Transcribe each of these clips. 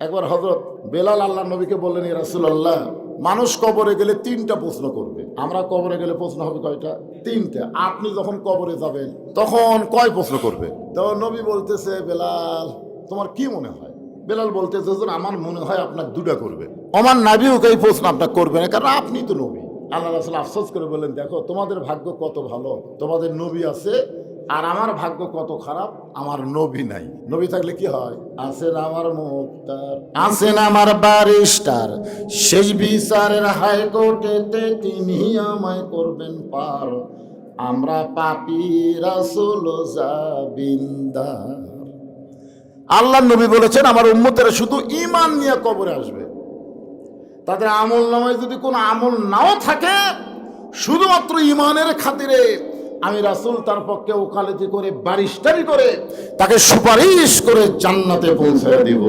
একবার হজরত বেলাল আল্লাহ নবীকে বললেন রাসুল্লাহ মানুষ কবরে গেলে তিনটা প্রশ্ন করবে। আমরা কবরে গেলে প্রশ্ন হবে কয়টা? তিনটা। আপনি যখন কবরে যাবেন তখন কয় প্রশ্ন করবে? তো নবী বলতেছে বেলাল তোমার কি মনে হয়? বেলাল বলতেছে "হুজুর, আমার মনে হয় আপনার দুটা করবে। আমার নাবিও এই প্রশ্ন আপনার করবে না কারণ আপনি তো নবী। আল্লাহ রাসুল আফসোস করে বললেন দেখো তোমাদের ভাগ্য কত ভালো? তোমাদের নবী আছে আর আমার ভাগ্য কত খারাপ, আমার নবী নাই। নবী থাকলে কি হয়? আছেন আমার মুক্তার? আছেন আমার বারিস্টার শেষ বিচারের হাইকোর্টেতে তিনি আমায় করবেন পার। আমরা পাপি রাসুল জাবিন্দার। আল্লাহ নবী বলেছেন, আমার উম্মতেরা শুধু ইমান নিয়ে কবরে আসবে। তাদের আমল নামায় যদি কোনো আমল নাও থাকে, শুধুমাত্র ইমানের খাতিরে আমি রাসুল তার পক্ষে ওকালতি করে বারিস্টারি করে, তাকে সুপারিশ করে জান্নাতে পৌঁছে দিব।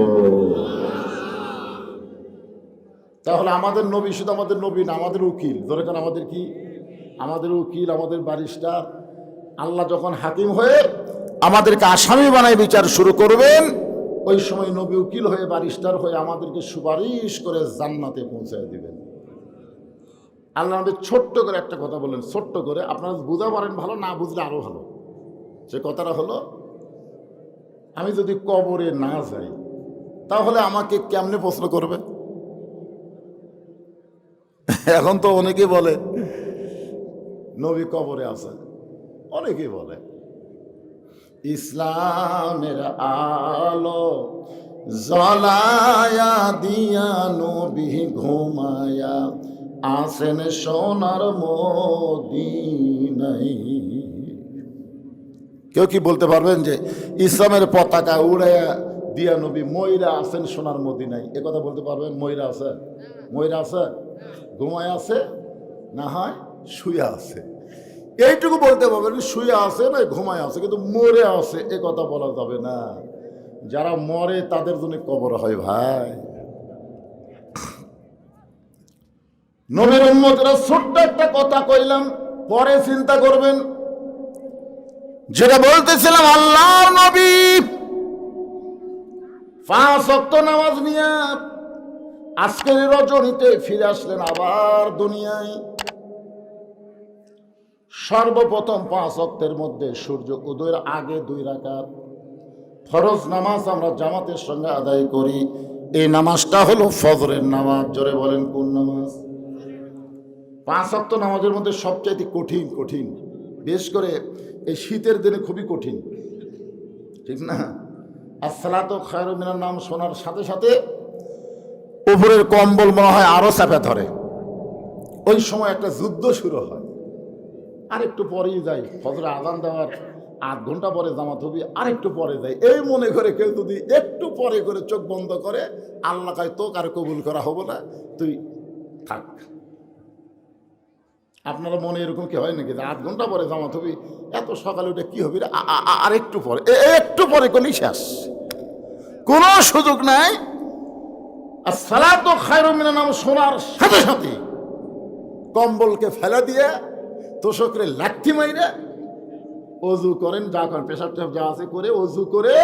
তাহলে আমাদের নবী শুধু আমাদের নবী না, আমাদের উকিল। ধরে দরকার আমাদের কি? আমাদের উকিল, আমাদের বারিস্টার আল্লাহ যখন হাকিম হয়ে আমাদেরকে আসামি বানায় বিচার শুরু করবেন, ওই সময় নবী উকিল হয়ে বারিস্টার হয়ে আমাদেরকে সুপারিশ করে জান্নাতে পৌঁছায় দিবেন। আল্লাহ নবী ছোট্ট করে একটা কথা বললেন, ছোট্ট করে। আপনারা বুঝা পারেন ভালো, না বুঝলে আরও ভালো। সে কথাটা হলো, আমি যদি কবরে না যাই, তাহলে আমাকে কেমনে প্রশ্ন করবে? এখন তো অনেকে বলে, নবী কবরে আছে। অনেকেই বলে, ইসলামের আলো জলায়া দিয়া নবী ঘুমায়া আসেন সোনার মদিনাই কেউ কি বলতে পারবেন যে ইসলামের পতাকা উড়াইয়া দিয়া নবী ময়রা আছেন সোনার মদিনাই এ কথা বলতে পারবেন? ময়রা আছে? ময়রা আছে? ঘুমায় আছে? না হয় শুয়ে আছে? এইটুকু বলতে পারবেন শুয়ে আছে না ঘুমায় আছে, কিন্তু মরে আছে, এ কথা বলা যাবে না। যারা মরে তাদের জন্য কবর হয় ভাই। নবীর উম্মতরা ছোট্ট একটা কথা কইলাম, পরে চিন্তা করবেন। যেটা বলতেছিলাম আল্লাহ নবী। পাঁচ অক্ত নামাজ নিয়ে আজকের রজনীতে ফিরে আসলেন আবার দুনিয়ায়। সর্বপ্রথম পাঁচ অক্তের মধ্যে সূর্য উদয়ের আগে দুই রাকাত। ফরজ নামাজ আমরা জামাতের সঙ্গে আদায় করি। এই নামাজটা হলো ফজরের নামাজ, জোরে বলেন কোন নামাজ? পাঁচ অক্ত নামাজের মধ্যে সবচাইতে কঠিন কঠিন। বিশেষ করে এই শীতের দিনে খুবই কঠিন। ঠিক না? আর সালাত খায়রমিনার নাম শোনার সাথে সাথে উপরের কম্বল মনে হয় আরও চাপে ধরে। ওই সময় একটা যুদ্ধ শুরু হয়। আর একটু পরেই যাই ফজরে আজান দেওয়ার আধ ঘণ্টা পরে জামাত হবি আর একটু পরে যাই এই মনে করে কেউ যদি একটু পরে করে চোখ বন্ধ করে, আল্লাহ কায়, তোকে আর কবুল করা হব না, তুই থাক। আপনারা মনে এরকম কি হয় নাকি? আধ ঘণ্টা পরে জামাত হবি, এত সকালে উঠে কি হবি আর একটু পরে একটু পরে করলেই শেষ। কোনো সুযোগ নাই। আর সালাত খায়রমিনা নাম শোনার সাথে সাথে কম্বলকে ফেলে দিয়ে তোষকরে লাঠি মাইরে অজু করেন, যা করেন, পেশাব টেপ যা আছে করে অজু করে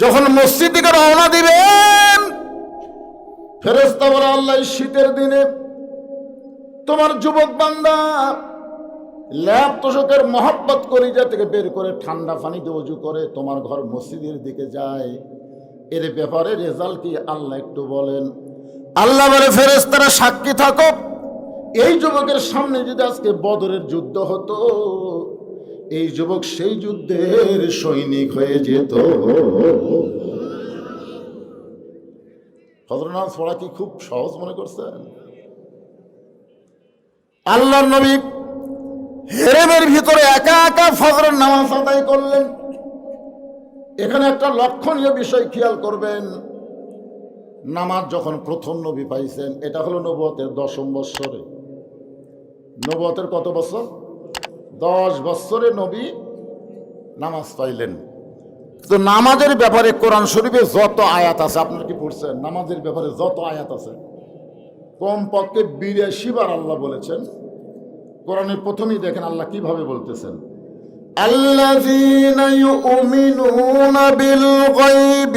যখন মসজিদ দিকে রওনা দিবেন ফেরেস্তা বলে আল্লাহ শীতের দিনে তোমার যুবক বান্দা ল্যাব তোষকের মহব্বত কলিজা থেকে বের করে ঠান্ডা পানিতে অজু করে তোমার ঘর মসজিদের দিকে যায়। এর ব্যাপারে রেজাল্ট কি আল্লাহ একটু বলেন। আল্লাহ বলে ফেরেস্তারা সাক্ষী থাকো। এই যুবকের সামনে যদি আজকে বদরের যুদ্ধ হতো, এই যুবক সেই যুদ্ধের সৈনিক হয়ে যেত। হজরনাথ পড়া কি খুব সহজ মনে করছেন? আল্লাহর নবী হেরেমের ভিতরে একা একা ফজরের নামাজ আদায় করলেন। এখানে একটা লক্ষণীয় বিষয় খেয়াল করবেন। নামাজ যখন প্রথম নবী পাইছেন, এটা হলো নবতের দশম বৎসরে। নবতের কত বছর? দশ বৎসরে নবী নামাজ পাইলেন। তো নামাজের ব্যাপারে কোরআন শরীফে যত আয়াত আছে, আপনার কি পড়ছেন? নামাজের ব্যাপারে যত আয়াত আছে কমপক্ষে বিরাশি বার আল্লাহ বলেছেন কোরআনের প্রথমেই দেখেন আল্লাহ কিভাবে বলতেছেন الذين يؤمنون بالغيب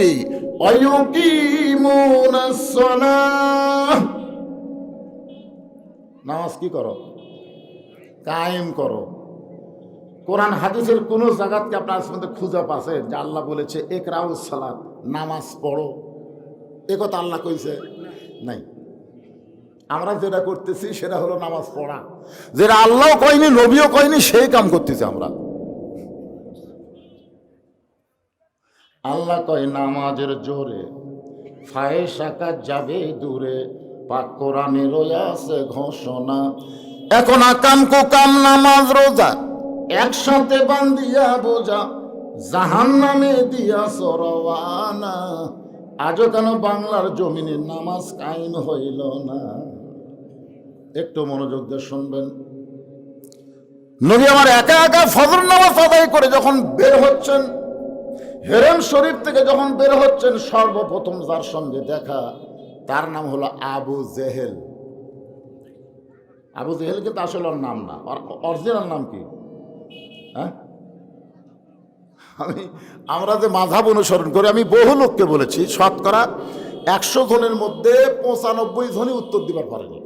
ويقيمون الصلاة নামাজ কি করো কায়েম করো কোরআন হাদিসের কোন জায়গাতকে আপনার আজ পর্যন্ত খুঁজে পাচ্ছে যে আল্লাহ বলেছে একরাউল সালাত নামাজ পড়ো এ কথা আল্লাহ কইছে নাই আমরা যেটা করতেছি সেটা হলো নামাজ পড়া। যেটা আল্লাহ কয়নি, নবীও কয়নি, সেই কাম করতেছি আমরা। আল্লাহ কয়, নামাজের জোরে ফায়ে সাকাত যাবে দূরে, পাক কোরআনে রয়াছে ঘোষণা। এখন আকাম কুকাম নামাজ রোজা, একসাথে বান্দিয়া বোঝা জাহান নামে দিয়া সরওয়ানা। আজও কেন বাংলার জমিনে নামাজ কায়েম হইল না? একটু মনোযোগ দিয়ে শুনবেন। নবী আমার একা একা ফজর নামাজ আদায় করে যখন বের হচ্ছেন, হেরেম শরীফ থেকে যখন বের হচ্ছেন, সর্বপ্রথম যার সঙ্গে দেখা, তার নাম হলো আবু জেহেল। আবু জেহেল কিন্তু আসলে ওর নাম না। অরিজিনাল নাম কি? হ্যাঁ? আমি, আমরা যে মাধাব অনুসরণ করি, আমি বহু লোককে বলেছি, শতকরা একশো জনের মধ্যে পঁচানব্বই জনই উত্তর দিবার পারেনি।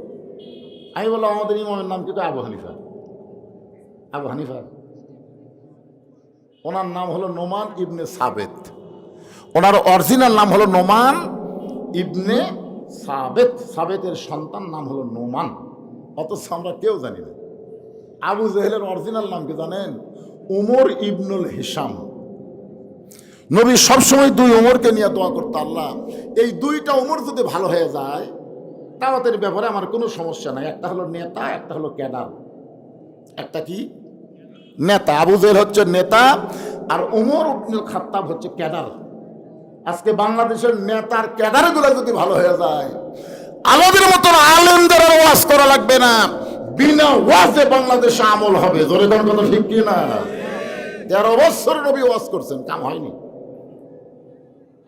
আমি বললাম আমাদের ইমামের নাম কিন্তু আবু হানিফা। আবু হানিফা। ওনার নাম হলো নোমান ইবনে সাবেত। ওনার অরিজিনাল নাম হলো নোমান ইবনে সাবেত। সাবেতের সন্তান নাম হলো নোমান। অথচ আমরা কেউ জানি না। আবু জেহেলের অরিজিনাল নাম কি জানেন? উমর ইবনুল হিসাম নবী সবসময় দুই উমরকে নিয়ে দোয়া করতো আল্লাহ। এই দুইটা উমর যদি ভালো হয়ে যায় তাওয়াতের ব্যাপারে আমার কোনো সমস্যা নাই। একটা হলো নেতা, একটা হলো ক্যাডার। একটা কি? নেতা। আবু জেল হচ্ছে নেতা আর উমর উবনুল খাত্তাব হচ্ছে ক্যাডার। আজকে বাংলাদেশের নেতার ক্যাডারগুলো যদি ভালো হয়ে যায় আমাদের মতন আলেমদের ওয়াজ করা লাগবে না। বিনা ওয়াজে বাংলাদেশে আমল হবে। জোরে কোন কথা ঠিক কি না তেরো বছর নবী ওয়াজ করছেন, কাম হয়নি।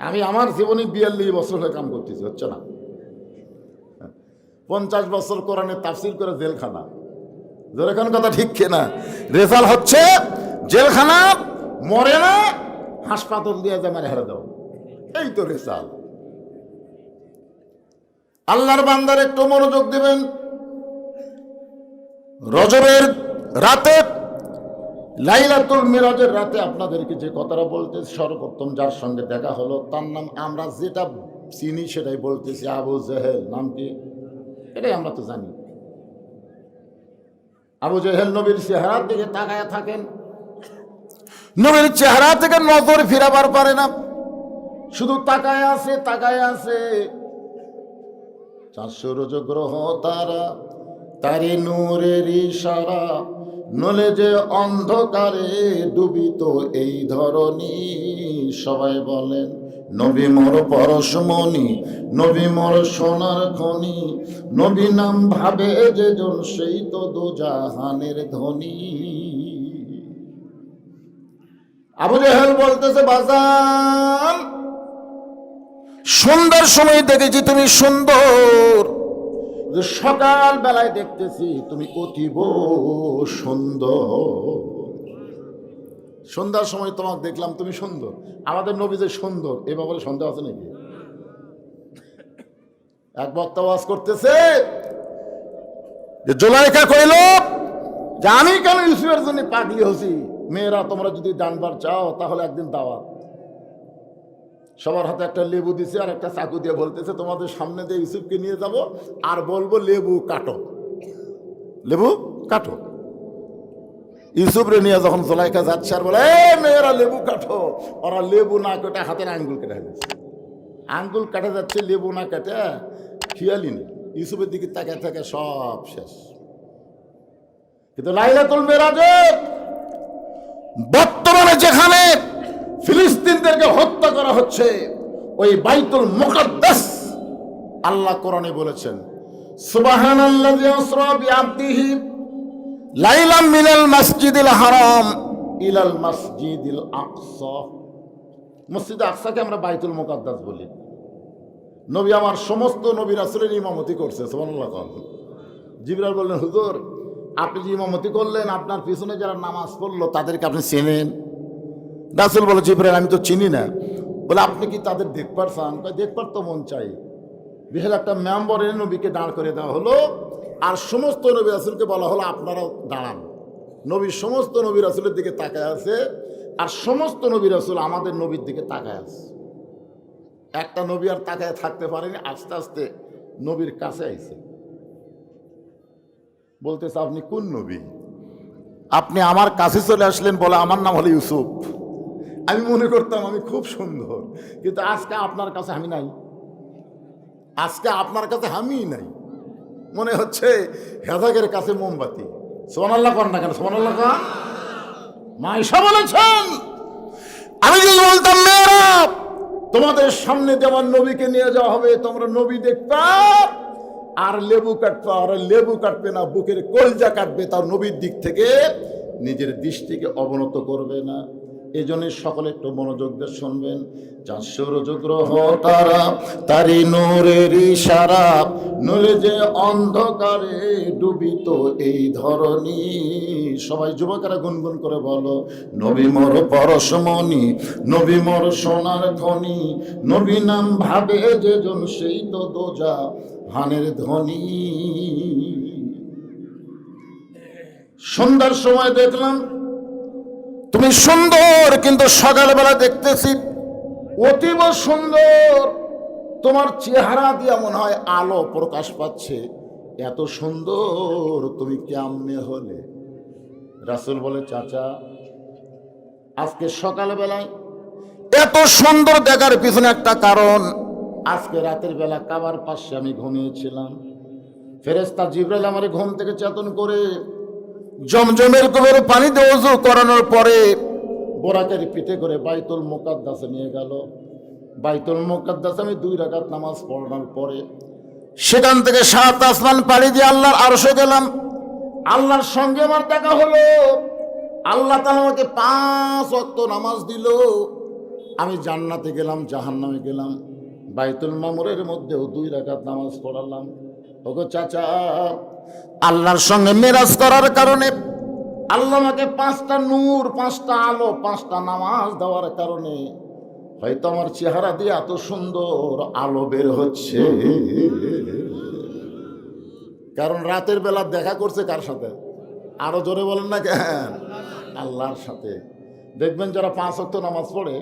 আমি আমার জীবনে বিয়াল্লিশ বছর হয়ে কাম করতেছি, হচ্ছে না? পঞ্চাশ বছর কোরআনে তাফসির করে জেলখানা। জোরে কোন কথা ঠিক না রেজাল্ট হচ্ছে, জেলখানা মরে না, হাসপাতাল দিয়ে যে মারে হেরে দাও এই তো রেজাল্ট। আল্লাহর বান্দার একটু মনোযোগ দিবেন। রজবের রাতে, লাইলাতুল মিরাজের রাতে আপনাদেরকে যে কথাটা বলতে সর্বপ্রথম যার সঙ্গে দেখা হলো, তার নাম আমরা যেটা চিনি সেটাই বলতেছি, আবু জেহেল, নাম কি? এটাই আমরা তো জানি। আবু জেহেল নবীর চেহারার দিকে তাকায় থাকেন। নবীর চেহারা থেকে নজর ফিরাবার পারে না। শুধু তাকায় আছে তাকায় আছে। চারশো রোজ গ্রহ তারা তারি নূরের ইশারা, নলে যে অন্ধকারে ডুবিত এই ধরনী সবাই বলেন নবী মোর পরশমণি নবী মোর সোনার খনি, নবী নাম ভাবে যে জন সেই তো দু জাহানের ধনী। আবু জেহেল বলতেছে, বাজান, সুন্দর সময় দেখেছি তুমি, সুন্দর। সকাল বেলায় দেখতেছি তুমি অতীব সুন্দর। সন্ধ্যার সময় তোমাকে দেখলাম, তুমি সুন্দর। আমাদের নবী যে সুন্দর। এ ব্যাপারে সন্দেহ আছে নাকি? এক বক্তা ওয়াজ করতেছে যে, জোলাইকা কইল, যে, আমি কেন ইউসুফের জন্য পাগলি হছি মেয়েরা, তোমরা যদি জানবার চাও, তাহলে একদিন দাওয়াত। সবার হাতে একটা লেবু দিছে আর একটা চাকু দিয়ে বলতেছে, তোমাদের সামনে দিয়ে ইউসুফকে নিয়ে যাব আর বলব লেবু কাটো লেবু কাটো ইউসুফ রে নিয়ে যখন জোলাইকা যাচ্ছে আর বলে "এ, মেয়েরা লেবু কাটো। ওরা লেবু না কেটে হাতের আঙ্গুল কেটে ফেলেছে। আঙ্গুল কাটা যাচ্ছে লেবু না কেটে খেয়ালি নেই। ইউসুফের দিকে তাকে থাকে সব শেষ। কিন্তু লাইলাতুল মেরাজে বর্তমানে যেখানে ফিলিস্তিনদেরকে হত্যা করা হচ্ছে ওই বাইতুল মুকাদ্দাস আল্লাহ কোরআনে বলেছেন আসরা বিআবদিহি লাইলাম মিনাল মসজিদিল হারাম ইলাল মসজিদিল আকসা। মসজিদ আকসাকে আমরা বাইতুল মুকাদ্দাস বলি। নবী আমার সমস্ত নবী রাসূলের ইমামতি করছে সুবহানাল্লাহ কন। জিবরাল বললেন হুজুর আপনি যে ইমামতি করলেন আপনার পিছনে যারা নামাজ পড়ল তাদেরকে আপনি চেনেন? রাসুল বলে জিব্রাইল আমি তো চিনি না। বলে আপনি কি তাদের দেখবার কয়, দেখবার তো মন চাই। বিশাল একটা মেম্বরের নবীকে দাঁড় করে দেওয়া হলো। আর সমস্ত নবী রাসুলকে বলা হলো, আপনারাও দাঁড়ান। নবীর সমস্ত নবী রাসুলের দিকে তাকায় আছে, আর সমস্ত নবী রাসুল আমাদের নবীর দিকে তাকায় আছে। একটা নবী আর তাকায় থাকতে পারেনি, আস্তে আস্তে নবীর কাছে আইছে। বলতেছে, আপনি কোন নবী? আপনি আমার কাছে চলে আসলেন বলে আমার নাম হলো ইউসুফ। আমি মনে করতাম আমি খুব সুন্দর, কিন্তু আজকে আপনার কাছে আমি নাই। আজকে আপনার কাছে আমি নাই। মনে হচ্ছে হেদাগের কাছে মোমবাতি। সোনাল্লাহ কর না কেন? সোনাল্লাহ কর। মাইশা বলেছেন, আমি যদি বলতাম, মেয়েরা, তোমাদের সামনে যেমন নবীকে নিয়ে যাওয়া হবে, তোমরা নবী দেখবা, আর লেবু কাটবে, আর লেবু কাটবে না, বুকের কলজা কাটবে তার নবীর দিক থেকে নিজের দৃষ্টিকে অবনত করবে না। এই সকলে একটু মনোযোগ দিয়ে শুনবেন। চাঁদ সূর্য গ্রহ তারা তারি নূরের ইশারা, নূরে যে অন্ধকারে ডুবিত এই ধরনী সবাই যুবকেরা গুনগুন করে বলো, নবী মোর পরশমণি, নবী মোর সোনার খনি নবী নাম ভাবে যে জন সেই তো দোজা হানের ধ্বনি সন্ধ্যার সময় দেখলাম তুমি সুন্দর, কিন্তু সকালবেলা দেখতেছি অতীব সুন্দর। তোমার চেহারা দিয়ে মনে হয় আলো প্রকাশ পাচ্ছে। এত সুন্দর, তুমি কেমনে হলে? রাসুল বলে, চাচা, আজকে সকালবেলায় এত সুন্দর দেখার পিছনে একটা কারণ, আজকে রাতের বেলা কাবার পাশে আমি ঘুমিয়েছিলাম। ফেরেস্তা জিব্রাইল আমার ঘুম থেকে চেতন করে জমজমের কুবের পানিতে অজু করানোর পরে বোরাকের পিঠে করে বাইতুল মোকাদ্দাসে নিয়ে গেল। বাইতুল মোকাদ্দাস আমি দুই রাকাত নামাজ পড়ানোর পরে সেখান থেকে সাত আসমান পাড়ি দিয়ে আল্লাহর আরশে গেলাম। আল্লাহর সঙ্গে আমার দেখা হলো। আল্লাহ তাআলা আমাকে পাঁচ অক্ত নামাজ দিল। আমি জান্নাতে গেলাম, জাহান্নামে গেলাম। বাইতুল মামুরের মধ্যেও দুই রাকাত নামাজ পড়ালাম। ওগো চাচা আল্লাহর সঙ্গে মেরাজ করার কারণে, আল্লাহ আমাকে পাঁচটা নূর, পাঁচটা আলো, পাঁচটা নামাজ দেওয়ার কারণে, হয়তো আমার চেহারা দিয়ে এত সুন্দর আলো বের হচ্ছে। কারণ রাতের বেলা দেখা করছে কার সাথে? আরও জোরে বলেন না কেন? আল্লাহর সাথে। দেখবেন যারা পাঁচ অক্ত নামাজ পড়ে,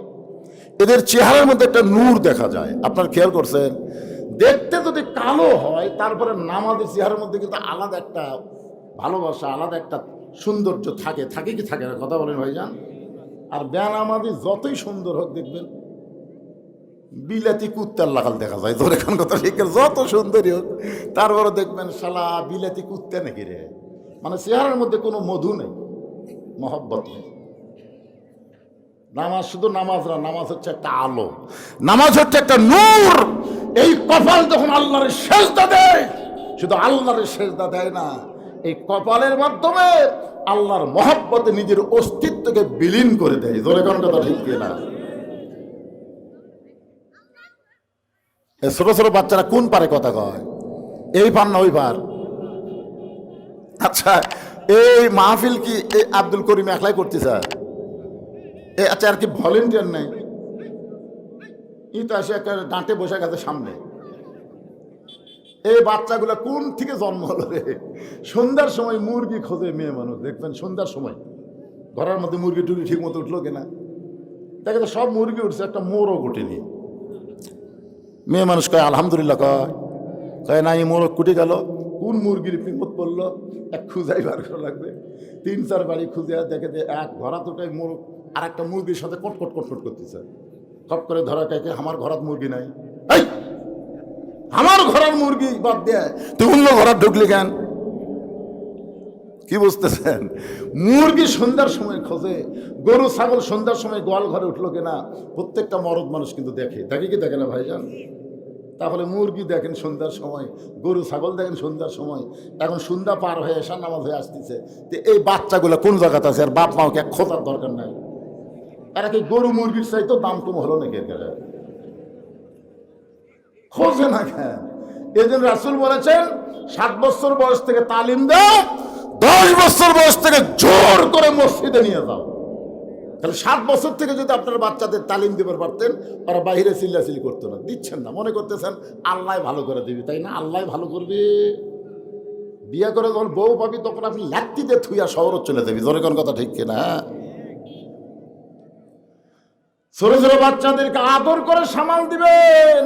এদের চেহারার মধ্যে একটা নূর দেখা যায়। আপনার খেয়াল করছেন? দেখতে যদি কালো হয়, তারপরে নামাজের চেহারার মধ্যে কিন্তু আলাদা একটা ভালোবাসা, আলাদা একটা সৌন্দর্য থাকে। থাকে কি থাকে না? কথা বলেন ভাইজান। আর বেনামাজি যতই সুন্দর হোক দেখবেন, বিলাতি কুত্তার লাগাল দেখা যায়। তোর এখন কথা ঠিক যত সুন্দরী হোক তারপরে দেখবেন শালা বিলাতি কুত্তা নাকি রে? মানে চেহারার মধ্যে কোনো মধু নেই, মহব্বত নেই। নামাজ শুধু নামাজ না, নামাজ হচ্ছে একটা আলো। নামাজ হচ্ছে একটা নূর। এই কপাল যখন আল্লাহর সেজদা দেয়, শুধু আল্লাহর সেজদা দেয় না, এই কপালের মাধ্যমে আল্লাহর মহব্বতে নিজের অস্তিত্বকে বিলীন করে দেয়। কথা ঠিক না ছোট ছোট বাচ্চারা কোন পারে কথা কয়? এই পার না ওই পার? আচ্ছা এই মাহফিল কি আব্দুল করিম একলাই করতে স্যার আচ্ছা আর কি ভলেন্টিয়ার নেই? ই তো এসে একটা ডাঁটে বসে গেছে সামনে। এই বাচ্চাগুলো কোন থেকে জন্ম হলো রে? সন্ধ্যার সময় মুরগি খোঁজে মেয়ে মানুষ, দেখবেন সন্ধ্যার সময়। ঘরের মধ্যে মুরগি টুরগি ঠিক মতো উঠল কিনা? দেখে তো সব মুরগি উঠছে, একটা মোরগ ওঠেনি। মেয়ে মানুষ কয়, আলহামদুলিল্লাহ কয়। কয়, না, এই মোরগ কুটে গেল। কোন মুরগির বিপদ পড়ল? এক খুঁজাই বার করা লাগবে। তিন, চার বাড়ি খুঁজে দেখে যে এক ঘরা দুটাই মোরগ আর একটা মুরগির সাথে কটকট কটকট করতেছে। খট করে ধরা কাকে আমার ঘরাত মুরগি নাই? আমার ঘরের মুরগি বাদ দেয়, তুই অন্য ঘরাত ঢুকলি কেন? কি বুঝতেছেন? মুরগি সন্ধ্যার সময় খোঁজে, গরু, ছাগল সন্ধ্যার সময় গোয়াল ঘরে উঠল কিনা, প্রত্যেকটা মরদ মানুষ কিন্তু দেখে। দেখে কি দেখে না ভাইজান? তাহলে মুরগি দেখেন সন্ধ্যার সময়, গরু, ছাগল দেখেন সন্ধ্যার সময়, এখন সন্ধ্যা পার হয়ে এসা নামাজ হয়ে আসতেছে। তো এই বাচ্চাগুলো কোন জায়গাতে আছে? আর বাপ মাকে খোঁজার দরকার নাই? এরা কি গরু মুরগির চাইতো দাম কম হলো নাকি কাছে? খোঁজে না কেন? এই জন্য রাসুল বলেছেন, সাত বছর বয়স থেকে তালিম দাও, দশ বছর বয়স থেকে জোর করে মসজিদে নিয়ে যাও। তাহলে সাত বছর থেকে যদি আপনার বাচ্চাদের তালিম দিতে পারতেন, ওরা বাইরে চিল্লাচিল্লি করতো না। দিচ্ছেন না, মনে করতেছেন, আল্লাহ ভালো করে দিবি, তাই না? আল্লাহ ভালো করবে। বিয়ে করে যখন বউ পাবি, তখন আপনি লাত্তি দিয়ে থুইয়া শহর চলে যাবি। ধরে কোন কথা ঠিক কিনা? হ্যাঁ? ছোট ছোট বাচ্চাদেরকে আদর করে সামাল দিবেন।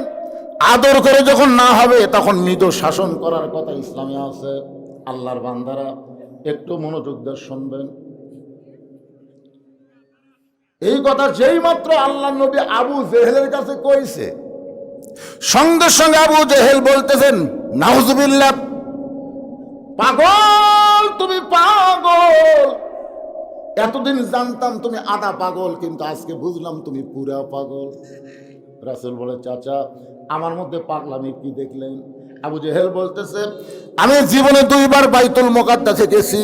আদর করে যখন না হবে, তখন মৃদ শাসন করার কথা ইসলামে আছে। আল্লাহর বান্দারা একটু মনোযোগ দিয়ে শুনবেন। এই কথা যেই মাত্র আল্লাহ নবী আবু জেহেলের কাছে কইছে। সঙ্গে সঙ্গে আবু জেহেল বলতেছেন, নাউজুবিল্লাহ, পাগল, তুমি পাগল। এতদিন জানতাম তুমি আধা পাগল, কিন্তু আজকে বুঝলাম তুমি পুরা পাগল। রাসুল বলে, চাচা, আমার মধ্যে পাগলামি কি দেখলেন? আবু জেহেল বলতেছে, আমি জীবনে দুইবার বাইতুল মোকাদ্দাসে গেছি,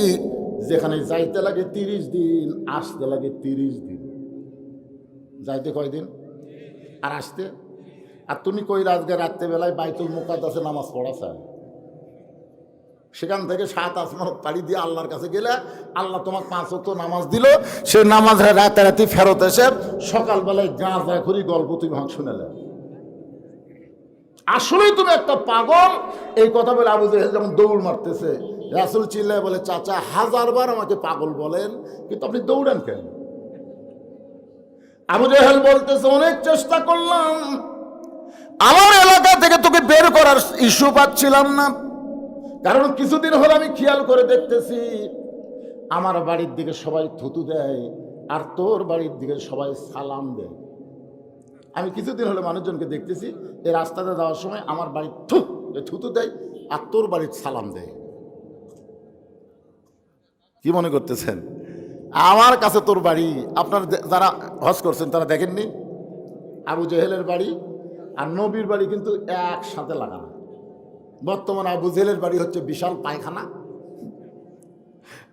যেখানে যাইতে লাগে তিরিশ দিন, আসতে লাগে তিরিশ দিন। যাইতে কয়দিন আর আসতে? আর তুমি কই আজকে রাত্রেবেলায় বাইতুল মোকাদ্দাসে নামাজ পড়া চায় সেখান থেকে সাত আসমান পাড়ি দিয়ে আল্লাহর কাছে গেলে আল্লাহ তোমার পাঁচ অক্ট নামাজ দিল। সে নামাজ রাতারাতি ফেরত এসে সকালবেলায় গাঁজা করি গল্প তুমি আমাকে শুনেলে। আসলেই তুমি একটা পাগল। এই কথা বলে আবু জেহেল যেমন দৌড় মারতেছে, রাসুল চিল্লায় বলে, চাচা হাজারবার আমাকে পাগল বলেন, কিন্তু আপনি দৌড়ান কেন? আবু জেহেল বলতেছে, অনেক চেষ্টা করলাম। আমার এলাকা থেকে তোকে বের করার ইস্যু পাচ্ছিলাম না। কারণ কিছুদিন হলো আমি খেয়াল করে দেখতেছি, আমার বাড়ির দিকে সবাই থুতু দেয় আর তোর বাড়ির দিকে সবাই সালাম দেয়। আমি কিছুদিন হলে মানুষজনকে দেখতেছি, এই রাস্তাতে যাওয়ার সময় আমার বাড়ির থু থুতু দেয় আর তোর বাড়ির সালাম দেয়। কি মনে করতেছেন? আমার কাছে তোর বাড়ি, আপনার যারা হজ করছেন তারা দেখেননি? আবু জেহেলের বাড়ি আর নবীর বাড়ি কিন্তু একসাথে লাগানো। বর্তমানে আবু জেলের বাড়ি হচ্ছে বিশাল পায়খানা।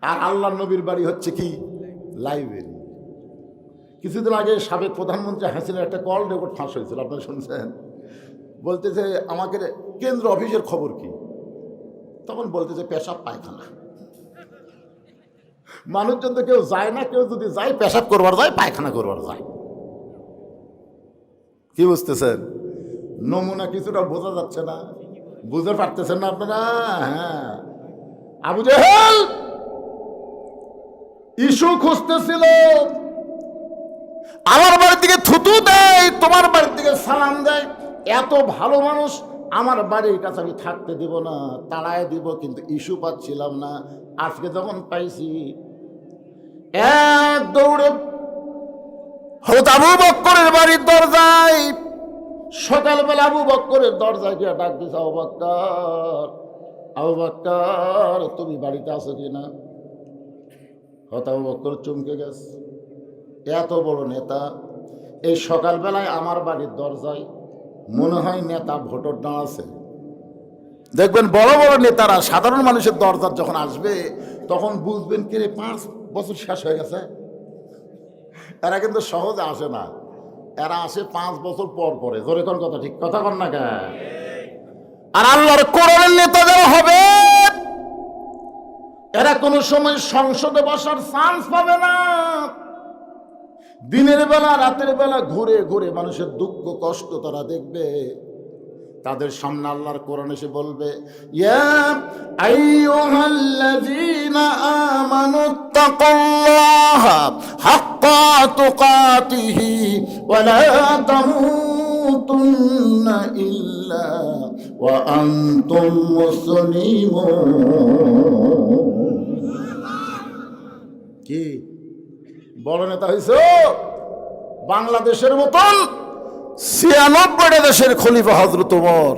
আর আল্লাহ নবীর বাড়ি হচ্ছে কি? লাইব্রেরি। কিছুদিন আগে সাবেক প্রধানমন্ত্রী হাসিনার একটা কল রেকর্ড ফাঁস হয়েছিল, আপনারা শুনছেন? বলতেছে, আমাকে কেন্দ্র অফিসের খবর কি? তখন বলতেছে, পেশাব পায়খানা। মানুষজন তো কেউ যায় না, কেউ যদি যায়, পেশাব করবার যায়, পায়খানা করবার যায়। কি বুঝতেছেন? নমুনা কিছুটা বোঝা যাচ্ছে না। বুঝতে পারতেছেন না আপনারা? হ্যাঁ। Abu Jahl! ইস্যু খুঁজতেছিল। আমার বাড়ির দিকে থুতু দেয়, তোমার বাড়ির দিকে সালাম দেয়। এত ভালো মানুষ, আমার বাড়ির কাছে আমি থাকতে দিব না, তাড়ায় দিব, কিন্তু ইস্যু পাচ্ছিলাম না। আজকে যখন পাইছি, এক দৌড়ে হয়তো আবু বক্করের বাড়ির দরজায় সকালবেলা আবু বক্করের দরজায় গিয়ে ডাক দিছে, আবু বক্কর আবু বক্কর, তুমি বাড়িতে আছো কিনা? হয়তো আবু বক্কর চমকে গেছে। এত বড় নেতা, এই সকালবেলায় আমার বাড়ির দরজায় মনে হয় নেতা ভোটর দাঁড়াছে দেখবেন বড় বড় নেতারা, সাধারণ মানুষের দরজার যখন আসবে, তখন বুঝবেন কে রে, পাঁচ বছর শেষ হয়ে গেছে। এরা কিন্তু সহজে আসে না। এরা আসে পাঁচ বছর পর পরে। জোরে কোন কথা ঠিক? কথা কর না কেন আর আল্লাহর কোরআনের নেতা যারা হবে। এরা কোনো সময় সংসদে বসার চান্স পাবে না। দিনের বেলা, রাতের বেলা ঘুরে ঘুরে মানুষের দুঃখ, কষ্ট তারা দেখবে। তাদের সামনে আল্লাহর কোরআন এসে বলবে কি? বড় নেতা হয়েছে বাংলাদেশের মতন? ছিয়ানব্বইটা দেশের খলিফা হজরত ওমর।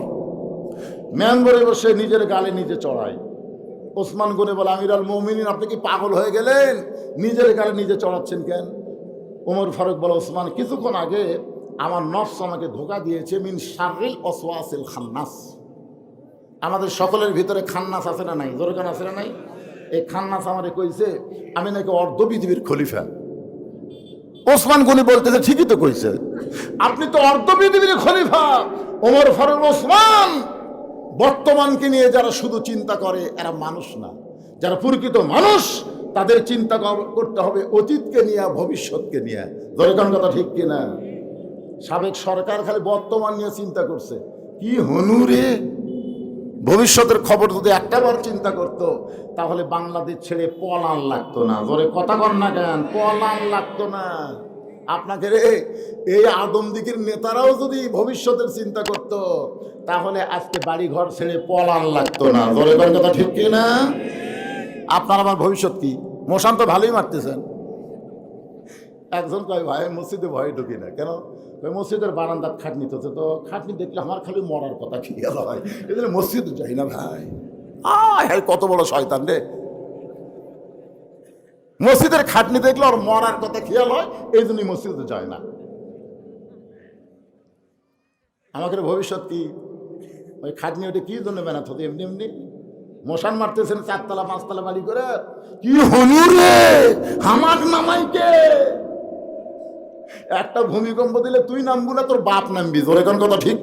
মেম্বরে বসে নিজের গালে নিজে চড়ায়। ওসমান গনে বলে আমির আল মৌমিনিন, আপনি কি পাগল হয়ে গেলেন? নিজের গালে নিজে চড়াচ্ছেন কেন? ওমর ফারুক বলে, ওসমান, কিছুক্ষণ আগে আমার নফস আমাকে ধোকা দিয়েছে মিন শারিল অসওয়াসিল খান্নাস। আমাদের সকলের ভিতরে খান্নাস আছে না নাই? জোরকান আছে না নাই? এই খান্নাস আমারে কইছে, আমি নাকি অর্ধ পৃথিবীর খলিফা। ওসমান গনি বলতেছে, ঠিকই তো কইছে। আপনি তো অর্ধ পৃথিবীর খলিফা। ওমর ফারুক ওসমান বর্তমানকে নিয়ে যারা শুধু চিন্তা করে, এরা মানুষ না। যারা প্রকৃত মানুষ, তাদের চিন্তা কর- করতে হবে অতীতকে নিয়ে, ভবিষ্যৎকে নিয়ে। দরকার কথা ঠিক কিনা? সাবেক সরকার খালি বর্তমান নিয়ে চিন্তা করছে। কি হনু রে? ভবিষ্যতের খবর যদি একটাবার চিন্তা করত, তাহলে বাংলাদেশ ছেড়ে পলান লাগতো না। ধরে কথা কর না কেন? পলান লাগতো না। আপনাকে রে, এই আদমদিকের নেতারাও যদি ভবিষ্যতের চিন্তা করত, তাহলে আজকে বাড়ি ঘর ছেড়ে পলান লাগতো না। কোন কথা ঠিক কি না আপনার আমার ভবিষ্যৎ কি? মশান তো ভালোই মারতেছেন। একজন কয়, ভাই মসজিদে ভয়ে ঢুকি না। কেন? কয়, মসজিদের বারান্দার খাটনি তো তো খাটনি দেখলে আমার খালি মরার কথা খেয়াল হয়? এদের মসজিদে যাই না ভাই। আয় কত বড় শয়তান রে। মসজিদের খাটনি দেখলে ওর মরার কথা খেয়াল হয়? এই জন্যই মসজিদে যায় না। আমাদের ভবিষ্যৎ কি? ওই খাটনি ওটা কি জন্য বানাতে হতো এমনি এমনি। মশান মারতেছেন, চারতলা, পাঁচতলা বাড়ি করে। কি হনু রে? হামাক নামাইকে একটা ভূমিকম্প দিলে তুই নামবি না তোর বাপ নামবি। তোর এখন কথা ঠিক?